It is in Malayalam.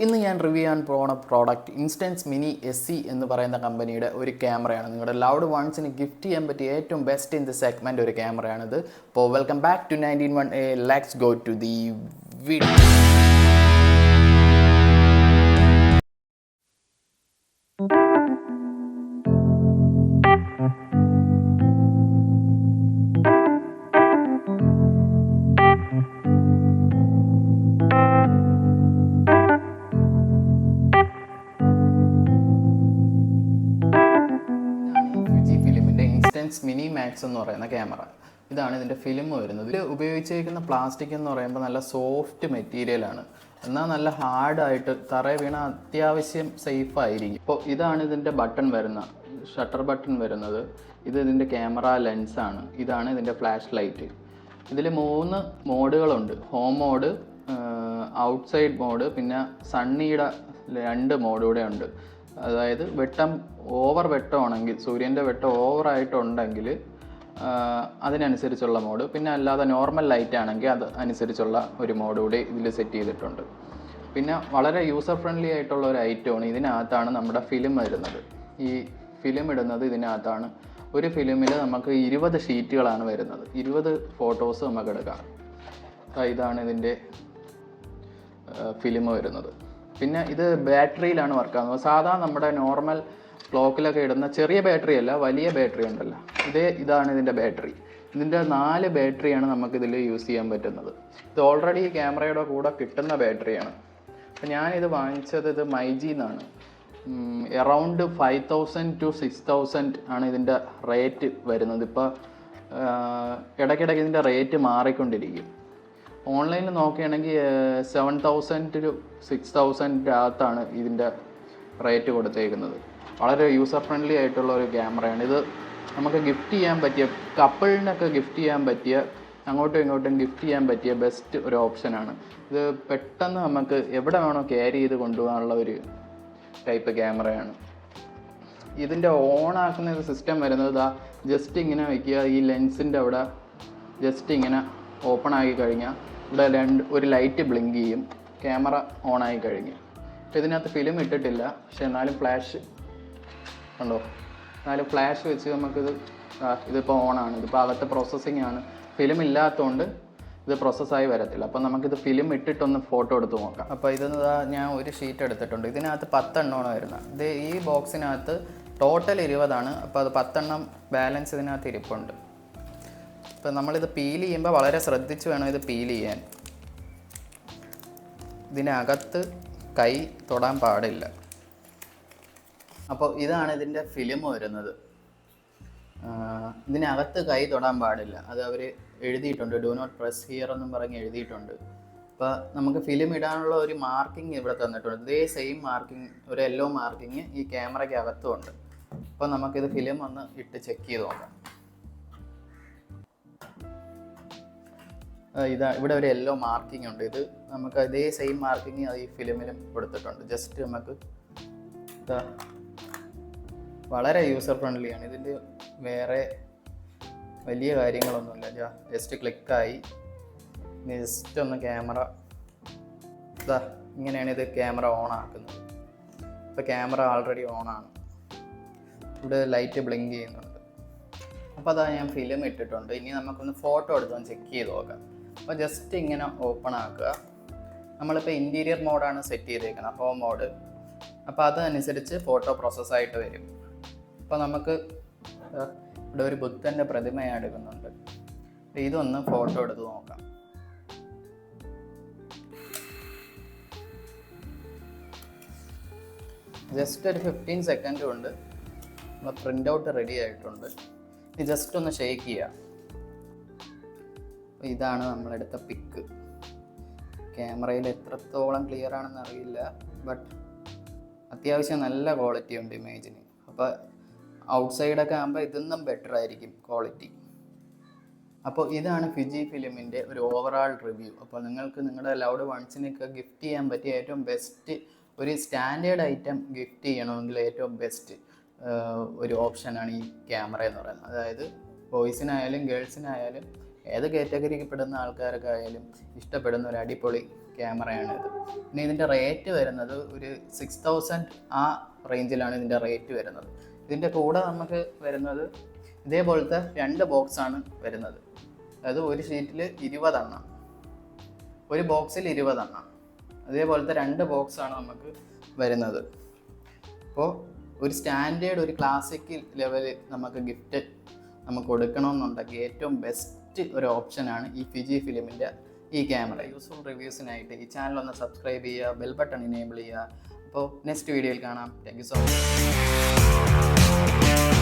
ഇന്ന് ഞാൻ റിവ്യൂ ചെയ്യാൻ പോകുന്ന product Instax mini S C എന്ന് പറയുന്ന കമ്പനിയുടെ ഒരു ക്യാമറയാണ് നിങ്ങളുടെ ലൗഡ് വൺസിന് ഗിഫ്റ്റ് ചെയ്യാൻ പറ്റിയ ഏറ്റവും ബെസ്റ്റ് ഇൻ ദ സെഗ്മെന്റ് ഒരു ക്യാമറയാണിത് അപ്പോൾ welcome back to nineteen one a lax go to the video Instax mini max എന്ന് പറയുന്ന ക്യാമറ. ഇതാണ് ഇതിന്റെ ഫിലിം വരുന്നത്. ഇതിൽ ഉപയോഗിച്ചിരിക്കുന്ന പ്ലാസ്റ്റിക് എന്ന് പറയുമ്പോൾ നല്ല സോഫ്റ്റ് മെറ്റീരിയലാണ് എന്നാൽ നല്ല ഹാർഡായിട്ട് തറ വീണ അത്യാവശ്യം സേഫ് ആയിരിക്കും. ഇപ്പോൾ ഇതാണ് ഇതിന്റെ ബട്ടൺ വരുന്ന ഷട്ടർ ബട്ടൺ വരുന്നത്. ഇത് ഇതിന്റെ ക്യാമറ ലെൻസാണ് ഇതാണ് ഇതിന്റെ ഫ്ലാഷ് ലൈറ്റ്. ഇതിൽ മൂന്ന് മോഡുകളുണ്ട്. ഹോം മോഡ് ഔട്ട്സൈഡ് മോഡ് പിന്നെ സണ്ണിയുടെ രണ്ട് മോഡ് ഉണ്ട്. അതായത് വെട്ടം ഓവർ വെട്ടമാണെങ്കിൽ സൂര്യന്റെ വെട്ടം ഓവറായിട്ടുണ്ടെങ്കിൽ അതിനനുസരിച്ചുള്ള മോഡ് പിന്നെ അല്ലാതെ നോർമൽ ലൈറ്റ് ആണെങ്കിൽ അത് അനുസരിച്ചുള്ള ഒരു മോഡ് കൂടി ഇതിൽ സെറ്റ് ചെയ്തിട്ടുണ്ട്. പിന്നെ വളരെ യൂസർ ഫ്രണ്ട്ലി ആയിട്ടുള്ള ഒരു ഐറ്റമാണ് ഇതിനകത്താണ് നമ്മുടെ ഫിലിം വരുന്നത്. ഈ ഫിലിം ഇടുന്നത് ഇതിനകത്താണ്. ഒരു ഫിലിമിൽ നമുക്ക് ഇരുപത് ഷീറ്റുകളാണ് വരുന്നത്. ഇരുപത് ഫോട്ടോസ് നമുക്ക് എടുക്കാം. ഇതാണ് ഇതിന്റെ ഫിലിം വരുന്നത്. പിന്നെ ഇത് ബാറ്ററിയിലാണ് വർക്ക് ആകുന്നത് സാധാ നമ്മുടെ നോർമൽ ക്ലോക്കിലൊക്കെ ഇടുന്ന ചെറിയ ബാറ്ററി അല്ല വലിയ ബാറ്ററി ഉണ്ടല്ലോ. ഇതേ ഇതാണ് ഇതിന്റെ ബാറ്ററി ഇതിന്റെ നാല് ബാറ്ററിയാണ് നമുക്കിതിൽ യൂസ് ചെയ്യാൻ പറ്റുന്നത്. ഇത് ഓൾറെഡി ക്യാമറയുടെ കൂടെ കിട്ടുന്ന ബാറ്ററിയാണ് അപ്പം ഞാനിത് വാങ്ങിച്ചത് ഇത് മൈജി എന്നാണ്. Around five thousand to six thousand ആണ് ഇതിന്റെ റേറ്റ് വരുന്നത്. ഇപ്പോൾ ഇടയ്ക്കിടയ്ക്ക് ഇതിന്റെ റേറ്റ് മാറിക്കൊണ്ടിരിക്കും. ഓൺലൈനിൽ നോക്കുകയാണെങ്കിൽ seven thousand to six thousand അകത്താണ് ഇതിന്റെ റേറ്റ് കൊടുത്തേക്കുന്നത്. വളരെ യൂസർ ഫ്രണ്ട്ലി ആയിട്ടുള്ള ഒരു ക്യാമറയാണ് ഇത് നമുക്ക് ഗിഫ്റ്റ് ചെയ്യാൻ പറ്റിയ കപ്പിളിനൊക്കെ ഗിഫ്റ്റ് ചെയ്യാൻ പറ്റിയ അങ്ങോട്ടും ഇങ്ങോട്ടും ഗിഫ്റ്റ് ചെയ്യാൻ പറ്റിയ ബെസ്റ്റ് ഒരു ഓപ്ഷനാണ് ഇത് പെട്ടെന്ന് നമുക്ക് എവിടെ വേണോ ക്യാരി ചെയ്ത് കൊണ്ടുപോകാനുള്ള ഒരു ടൈപ്പ് ക്യാമറയാണ് ഇതിന്റെ ഓൺ ആക്കുന്ന ഒരു സിസ്റ്റം വരുന്നത് ഇതാ ജസ്റ്റ് ഇങ്ങനെ വയ്ക്കുക ഈ ലെൻസിന്റെ അവിടെ ജസ്റ്റ് ഇങ്ങനെ ഓപ്പൺ ആക്കി കഴിഞ്ഞാൽ ഇവിടെ രണ്ട് ഒരു ലൈറ്റ് ബ്ലിങ്ക് ചെയ്യും ക്യാമറ ഓൺ ആയി കഴിഞ്ഞ്. ഇതിനകത്ത് ഫിലിം ഇട്ടിട്ടില്ല. പക്ഷെ എന്നാലും ഫ്ലാഷ് ഉണ്ടോ എന്നാലും ഫ്ലാഷ് വെച്ച് നമുക്കിത് ഇതിപ്പോൾ ഓണാണ് ഇതിപ്പോൾ അകത്ത് പ്രോസസ്സിങ് ആണ്. ഫിലിം ഇല്ലാത്തതുകൊണ്ട് ഇത് പ്രോസസ്സായി വരത്തില്ല. അപ്പോൾ നമുക്കിത് ഫിലിം ഇട്ടിട്ടൊന്ന് ഫോട്ടോ എടുത്ത് നോക്കാം. അപ്പോൾ ഇതെന്ന് ഞാൻ ഒരു ഷീറ്റ് എടുത്തിട്ടുണ്ട്. ഇതിനകത്ത് പത്തെണ്ണമാണ് വരുന്നത്. ഇത് ഈ ബോക്സിനകത്ത് ടോട്ടൽ ഇരുപതാണ്. അപ്പോൾ അത് പത്തെണ്ണം ബാലൻസ് ഇതിനകത്ത് ഇരിപ്പുണ്ട്. അപ്പോൾ നമ്മളിത് പീൽ ചെയ്യുമ്പോൾ വളരെ ശ്രദ്ധിച്ച് വേണം ഇത് പീൽ ചെയ്യാൻ. ഇതിനകത്ത് കൈ തൊടാൻ പാടില്ല. അപ്പോൾ ഇതാണ് ഇതിന്റെ ഫിലിം വരുന്നത്. ഇതിനകത്ത് കൈ തൊടാൻ പാടില്ല. അത് അവർ എഴുതിയിട്ടുണ്ട്. ഡു നോട്ട് പ്രസ് ഹിയർ എന്നും പറഞ്ഞ് എഴുതിയിട്ടുണ്ട്. അപ്പോൾ നമുക്ക് ഫിലിം ഇടാനുള്ള ഒരു മാർക്കിംഗ് ഇവിടെ തന്നിട്ടുണ്ട്. ഇതേ സെയിം മാർക്കിംഗ് ഒരു യെല്ലോ മാർക്കിംഗ് ഈ ക്യാമറയ്ക്ക് അകത്തും ഉണ്ട് അപ്പോൾ നമുക്കിത് ഫിലിം ഒന്ന് ഇട്ട് ചെക്ക് ചെയ്ത് നോക്കാം. ഇതാ ഇവിടെ ഒരു യെല്ലോ മാർക്കിംഗ് ഉണ്ട്. ഇത് നമുക്ക് അതേ സെയിം മാർക്കിംഗ് ഈ ഫിലിമിലും കൊടുത്തിട്ടുണ്ട്. ജസ്റ്റ് നമുക്ക് ഇതാ വളരെ യൂസർ ഫ്രണ്ട്ലിയാണ് ഇതിന്റെ വേറെ വലിയ കാര്യങ്ങളൊന്നുമില്ല. ജസ്റ്റ് ക്ലിക്കായി ജസ്റ്റ് ഒന്ന് ക്യാമറ ഇതാ ഇങ്ങനെയാണ് ഇത് ക്യാമറ ഓൺ ആക്കുന്നത്. ഇപ്പോൾ ക്യാമറ ആൾറെഡി ഓണാണ് ഇവിടെ ലൈറ്റ് ബ്ലിങ്ക് ചെയ്യുന്നുണ്ട്. അപ്പോൾ അതാ ഞാൻ ഫിലിം ഇട്ടിട്ടുണ്ട്. ഇനി നമുക്കൊന്ന് ഫോട്ടോ എടുത്തൊന്ന് ചെക്ക് ചെയ്ത് നോക്കാം. അപ്പോൾ ജസ്റ്റ് ഇങ്ങനെ ഓപ്പൺ ആക്കുക. നമ്മളിപ്പോൾ ഇന്റീരിയർ മോഡാണ് സെറ്റ് ചെയ്തേക്കുന്നത് ഹോം മോഡ് അപ്പോൾ അതനുസരിച്ച് ഫോട്ടോ പ്രോസസ്സായിട്ട് വരും. അപ്പോൾ നമുക്ക് ഇവിടെ ഒരു ബുദ്ധന്റെ പ്രതിമയാണ് എടുക്കുന്നുണ്ട്. ഇതൊന്ന് ഫോട്ടോ എടുത്ത് നോക്കാം. ജസ്റ്റ് ഒരു ഫിഫ്റ്റീൻ സെക്കൻഡ് കൊണ്ട് നമ്മൾ പ്രിന്റ് ഔട്ട് റെഡി ആയിട്ടുണ്ട് ജസ്റ്റ് ഒന്ന് ഷെയ്ക്ക് ചെയ്യുക ഇതാണ് നമ്മളെടുത്ത പിക്ക്. ക്യാമറയിൽ എത്രത്തോളം ക്ലിയർ ആണെന്ന് അറിയില്ല ബട്ട് അത്യാവശ്യം നല്ല ക്വാളിറ്റി ഉണ്ട് ഇമേജിന് അപ്പോൾ ഔട്ട് സൈഡൊക്കെ ആകുമ്പോൾ ഇതൊന്നും ബെറ്റർ ആയിരിക്കും ക്വാളിറ്റി അപ്പോൾ ഇതാണ് ഫിജി ഫിലിമിന്റെ ഒരു ഓവറാൾ റിവ്യൂ അപ്പോൾ നിങ്ങൾക്ക് നിങ്ങളുടെ ലൗഡ് വൺസിനൊക്കെ ഗിഫ്റ്റ് ചെയ്യാൻ പറ്റിയ ഏറ്റവും ബെസ്റ്റ് ഒരു സ്റ്റാൻഡേർഡ് ഐറ്റം ഗിഫ്റ്റ് ചെയ്യണമെങ്കിൽ ഏറ്റവും ബെസ്റ്റ് ഒരു ഓപ്ഷനാണ് ഈ ക്യാമറ എന്ന് പറയുന്നത്. അതായത് ബോയ്സിനായാലും ഗേൾസിനായാലും ഏത് കാറ്റഗറിക്ക് പെടുന്ന ആൾക്കാർക്കായാലും ഇഷ്ടപ്പെടുന്ന ഒരു അടിപൊളി ക്യാമറയാണ് ഇത് പിന്നെ ഇതിന്റെ റേറ്റ് വരുന്നത് ഒരു സിക്സ് തൗസൻഡ് ആ റേഞ്ചിലാണ് ഇതിന്റെ റേറ്റ് വരുന്നത്. ഇതിന്റെ കൂടെ നമുക്ക് വരുന്നത് ഇതേപോലത്തെ രണ്ട് ബോക്സാണ് വരുന്നത്. അതായത് ഒരു ഷീറ്റിൽ ഇരുപതെണ്ണം. ഒരു ബോക്സിൽ ഇരുപതെണ്ണം. അതേപോലത്തെ രണ്ട് ബോക്സാണ് നമുക്ക് വരുന്നത്. അപ്പോൾ ഒരു സ്റ്റാൻഡേർഡ് ഒരു ക്ലാസിക്കൽ ലെവൽ നമുക്ക് ഗിഫ്റ്റ് നമുക്ക് കൊടുക്കണമെന്നുണ്ടെങ്കിൽ ഏറ്റവും ബെസ്റ്റ് ഒരു ഓപ്ഷനാണ് ഈ ഫിജി ഫിലിമിന്റെ ഈ ക്യാമറ. യൂസ്ഫുൾ റിവ്യൂസിനായിട്ട് ഈ ചാനൽ ഒന്ന് സബ്സ്ക്രൈബ് ചെയ്യുക ബെൽ ബട്ടൺ ഇനേബിൾ ചെയ്യുക. അപ്പോൾ നെക്സ്റ്റ് വീഡിയോയിൽ കാണാം. Thank you so much